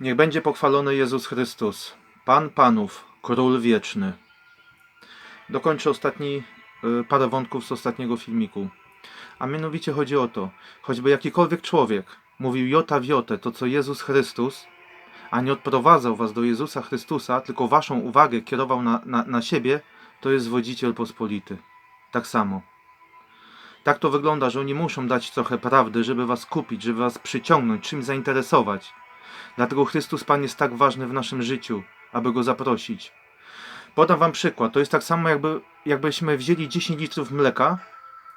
Niech będzie pochwalony Jezus Chrystus, Pan Panów, Król Wieczny. Dokończę ostatni, y, parę wątków z ostatniego filmiku. A mianowicie chodzi o to, choćby jakikolwiek człowiek mówił jota w jotę to co Jezus Chrystus, a nie odprowadzał was do Jezusa Chrystusa, tylko waszą uwagę kierował na, na, na siebie, to jest zwodziciel pospolity. Tak samo. Tak to wygląda, że oni muszą dać trochę prawdy, żeby was kupić, żeby was przyciągnąć, czym zainteresować. Dlatego Chrystus Pan jest tak ważny w naszym życiu, aby go zaprosić. Podam wam przykład. To jest tak samo, jakby, jakbyśmy wzięli 10 litrów mleka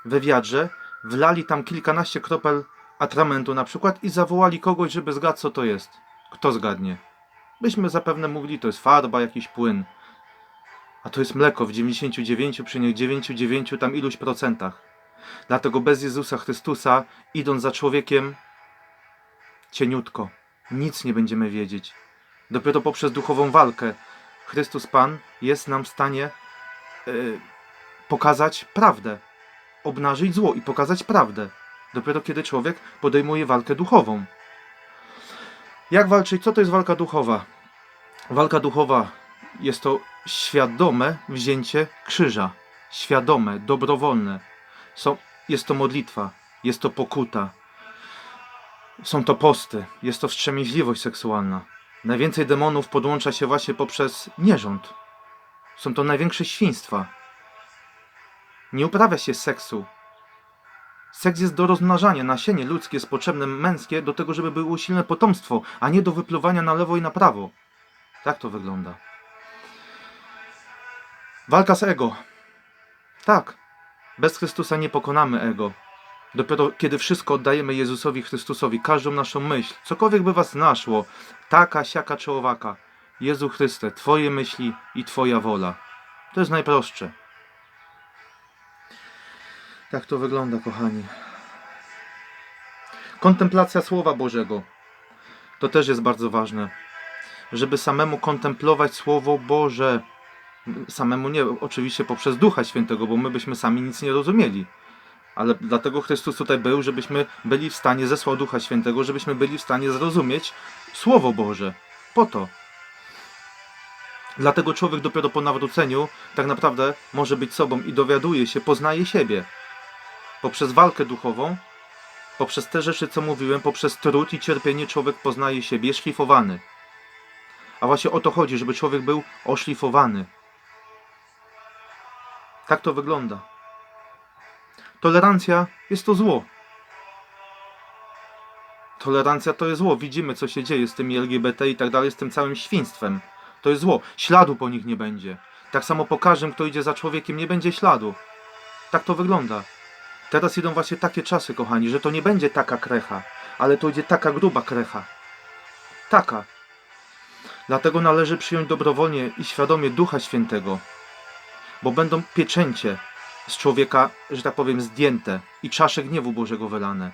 we wiadrze, wlali tam kilkanaście kropel atramentu na przykład i zawołali kogoś, żeby zgadł, co to jest. Kto zgadnie? Byśmy zapewne mówili, to jest farba, jakiś płyn. A to jest mleko w 99,99 tam iluś procentach. Dlatego bez Jezusa Chrystusa, idąc za człowiekiem, cieniutko, nic nie będziemy wiedzieć. Dopiero poprzez duchową walkę Chrystus Pan jest nam w stanie yy, pokazać prawdę, obnażyć zło i pokazać prawdę. Dopiero kiedy człowiek podejmuje walkę duchową. Jak walczyć? Co to jest walka duchowa? Walka duchowa jest to świadome wzięcie krzyża. Świadome, dobrowolne. Są, jest to modlitwa, jest to pokuta, są to posty, jest to wstrzemięźliwość seksualna. Najwięcej demonów podłącza się właśnie poprzez nierząd. Są to największe świństwa. Nie uprawia się seksu. Seks jest do rozmnażania. Nasienie ludzkie jest potrzebne męskie do tego, żeby było silne potomstwo, a nie do wypluwania na lewo i na prawo. Tak to wygląda. Walka z ego. Tak. Bez Chrystusa nie pokonamy ego. Dopiero kiedy wszystko oddajemy Jezusowi Chrystusowi, każdą naszą myśl, cokolwiek by was naszło, taka, siaka czy owaka, Jezu Chryste, Twoje myśli i Twoja wola. To jest najprostsze. Tak to wygląda, kochani. Kontemplacja Słowa Bożego. To też jest bardzo ważne. Żeby samemu kontemplować Słowo Boże. Samemu nie, oczywiście poprzez Ducha Świętego, bo my byśmy sami nic nie rozumieli. Ale dlatego Chrystus tutaj był, żebyśmy byli w stanie, zesłał Ducha Świętego, żebyśmy byli w stanie zrozumieć Słowo Boże. Po to. Dlatego człowiek dopiero po nawróceniu tak naprawdę może być sobą i dowiaduje się, poznaje siebie. Poprzez walkę duchową, poprzez te rzeczy, co mówiłem, poprzez trud i cierpienie człowiek poznaje siebie, szlifowany. A właśnie o to chodzi, żeby człowiek był oszlifowany. Tak to wygląda. Tolerancja jest to zło. Tolerancja to jest zło. Widzimy, co się dzieje z tymi LGBT i tak dalej, z tym całym świństwem. To jest zło. Śladu po nich nie będzie. Tak samo po każdym, kto idzie za człowiekiem, nie będzie śladu. Tak to wygląda. Teraz idą właśnie takie czasy, kochani, że to nie będzie taka krecha, ale to idzie taka gruba krecha. Taka. Dlatego należy przyjąć dobrowolnie i świadomie Ducha Świętego, bo będą pieczęcie z człowieka, że tak powiem, zdjęte i czasze gniewu Bożego wylane.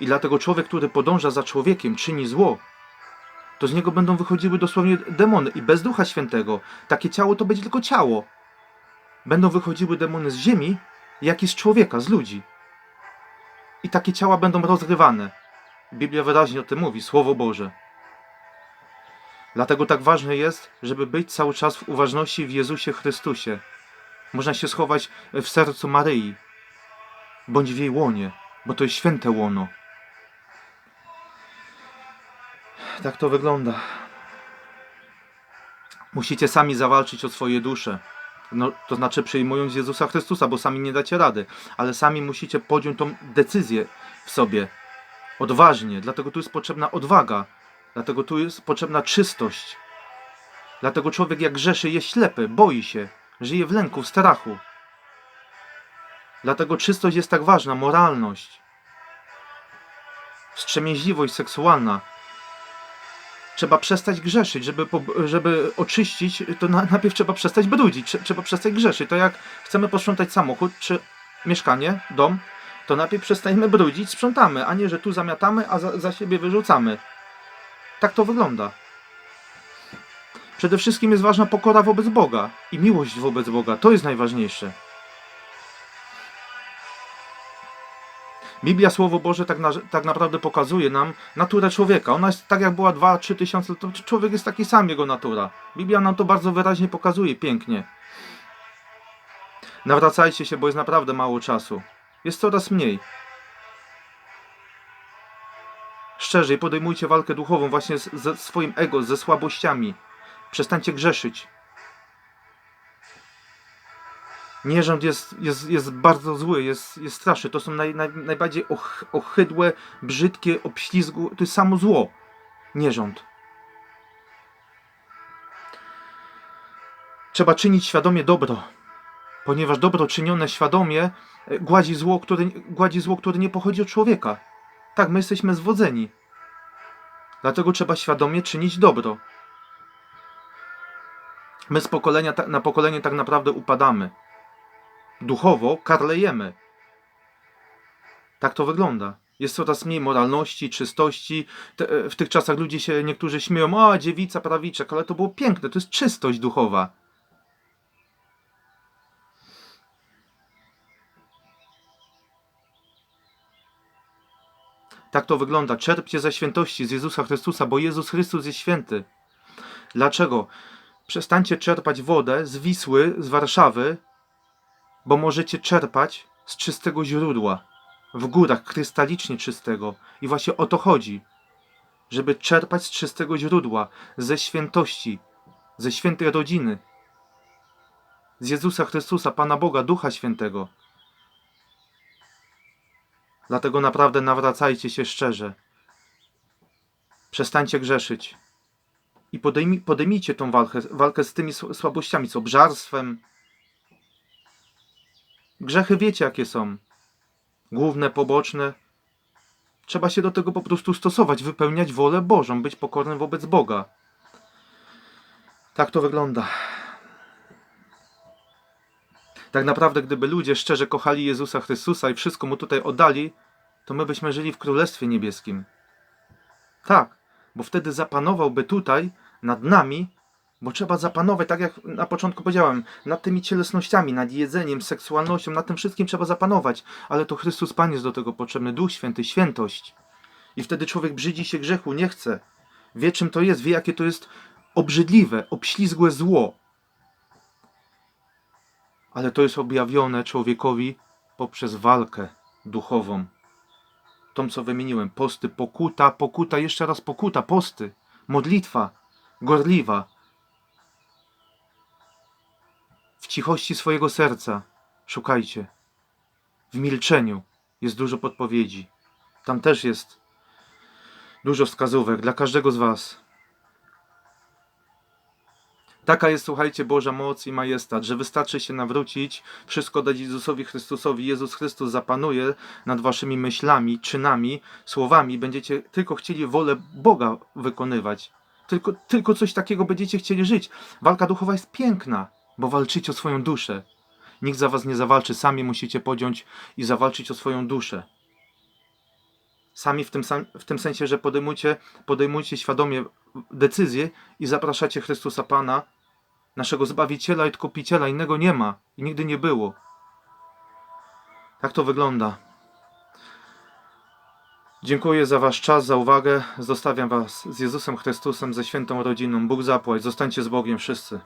I dlatego człowiek, który podąża za człowiekiem, czyni zło, to z niego będą wychodziły dosłownie demony. I bez Ducha Świętego takie ciało to będzie tylko ciało. Będą wychodziły demony z ziemi, jak i z człowieka, z ludzi. I takie ciała będą rozrywane. Biblia wyraźnie o tym mówi, Słowo Boże. Dlatego tak ważne jest, żeby być cały czas w uważności w Jezusie Chrystusie. Można się schować w sercu Maryi, bądź w jej łonie, bo to jest święte łono. Tak to wygląda. Musicie sami zawalczyć o swoje dusze. No, to znaczy przyjmując Jezusa Chrystusa, bo sami nie dacie rady, ale sami musicie podjąć tą decyzję w sobie. Odważnie, dlatego tu jest potrzebna odwaga, dlatego tu jest potrzebna czystość. Dlatego człowiek jak grzeszy jest ślepy, boi się, żyje w lęku, w strachu. Dlatego czystość jest tak ważna, moralność. Wstrzemięźliwość seksualna. Trzeba przestać grzeszyć, żeby, żeby oczyścić, to na, najpierw trzeba przestać brudzić, trze- trzeba przestać grzeszyć. To jak chcemy posprzątać samochód czy mieszkanie, dom, to najpierw przestajemy brudzić, sprzątamy, a nie, że tu zamiatamy, a za, za siebie wyrzucamy. Tak to wygląda. Przede wszystkim jest ważna pokora wobec Boga i miłość wobec Boga. To jest najważniejsze. Biblia, Słowo Boże tak, na, tak naprawdę pokazuje nam naturę człowieka. Ona jest tak jak była 2-3 tysiące to człowiek jest taki sam, jego natura. Biblia nam to bardzo wyraźnie pokazuje, pięknie. Nawracajcie się, bo jest naprawdę mało czasu. Jest coraz mniej. Szczerze, podejmujcie walkę duchową właśnie ze swoim ego, ze słabościami. Przestańcie grzeszyć. Nierząd jest, jest, jest bardzo zły, jest, jest straszny. To są naj, naj, najbardziej och, ohydłe, brzydkie, obślizgłe. To jest samo zło. Nierząd. Trzeba czynić świadomie dobro, ponieważ dobro czynione świadomie e, gładzi zło, które, gładzi zło, które nie pochodzi od człowieka. Tak, my jesteśmy zwodzeni. Dlatego trzeba świadomie czynić dobro. My z pokolenia na pokolenie tak naprawdę upadamy. Duchowo karlejemy. Tak to wygląda. Jest coraz mniej moralności, czystości. Te, e, w tych czasach ludzie się niektórzy śmieją, a dziewica, prawiczek, ale to było piękne, to jest czystość duchowa. Tak to wygląda. Czerpcie ze świętości z Jezusa Chrystusa, bo Jezus Chrystus jest święty. Dlaczego? Przestańcie czerpać wodę z Wisły, z Warszawy, bo możecie czerpać z czystego źródła, w górach krystalicznie czystego. I właśnie o to chodzi, żeby czerpać z czystego źródła, ze świętości, ze świętej rodziny, z Jezusa Chrystusa, Pana Boga, Ducha Świętego. Dlatego naprawdę nawracajcie się szczerze. Przestańcie grzeszyć. I podejmij, podejmijcie tą walkę, walkę z tymi sł- słabościami, z obżarstwem. Grzechy wiecie, jakie są. Główne, poboczne. Trzeba się do tego po prostu stosować, wypełniać wolę Bożą, być pokornym wobec Boga. Tak to wygląda. Tak naprawdę, gdyby ludzie szczerze kochali Jezusa Chrystusa i wszystko mu tutaj oddali, to my byśmy żyli w Królestwie Niebieskim. Tak, bo wtedy zapanowałby tutaj nad nami, bo trzeba zapanować, tak jak na początku powiedziałem, nad tymi cielesnościami, nad jedzeniem, seksualnością, nad tym wszystkim trzeba zapanować, ale to Chrystus Pan jest do tego potrzebny, Duch Święty, świętość. I wtedy człowiek brzydzi się grzechu, nie chce. Wie czym to jest, wie jakie to jest obrzydliwe, obślizgłe zło. Ale to jest objawione człowiekowi poprzez walkę duchową. Tą, co wymieniłem. Posty, pokuta, pokuta, jeszcze raz pokuta, posty, modlitwa, gorliwa. W cichości swojego serca szukajcie. W milczeniu jest dużo podpowiedzi. Tam też jest dużo wskazówek dla każdego z Was. Taka jest, słuchajcie, Boża moc i majestat, że wystarczy się nawrócić, wszystko dać Jezusowi Chrystusowi. Jezus Chrystus zapanuje nad waszymi myślami, czynami, słowami. Będziecie tylko chcieli wolę Boga wykonywać. Tylko, tylko coś takiego będziecie chcieli żyć. Walka duchowa jest piękna, bo walczycie o swoją duszę. Nikt za was nie zawalczy, sami musicie podjąć i zawalczyć o swoją duszę. Sami w tym, w tym sensie, że podejmujcie, podejmujcie świadomie decyzje i zapraszacie Chrystusa Pana, naszego Zbawiciela i Odkupiciela. Innego nie ma i nigdy nie było. Tak to wygląda. Dziękuję za Wasz czas, za uwagę. Zostawiam Was z Jezusem Chrystusem, ze świętą rodziną. Bóg zapłać. Zostańcie z Bogiem wszyscy.